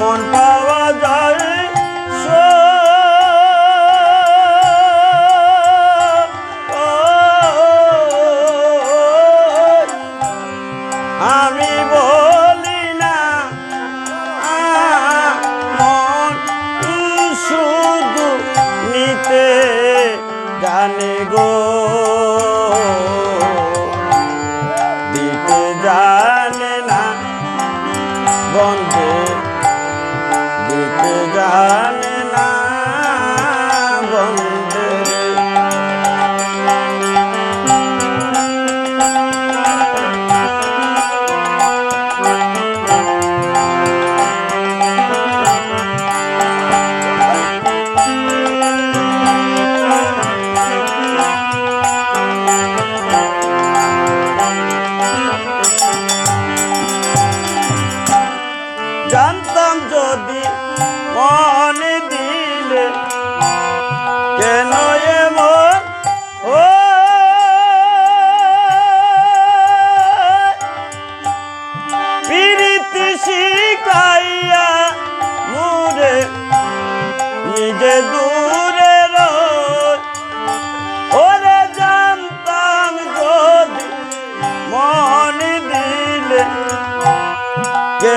মন পাওয়া যায় আমি বলি না মন শুধু নিতে জানে গো। দিতে জানে না বন্ধ 아.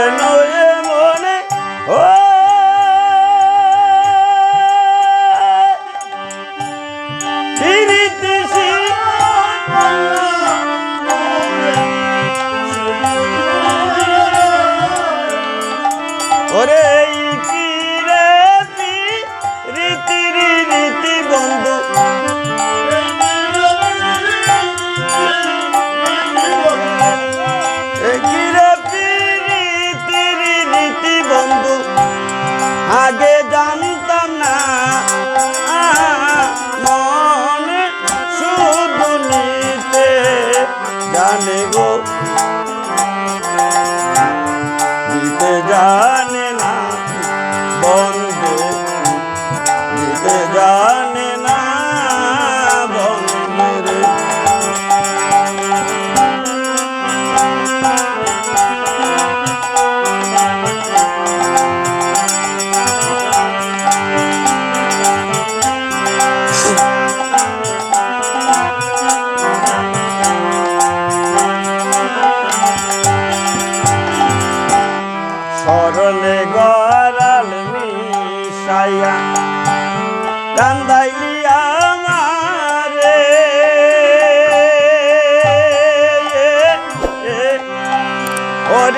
no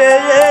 yeah, yeah.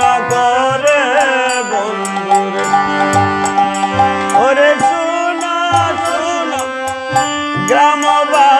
Grama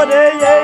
Eh, yeah.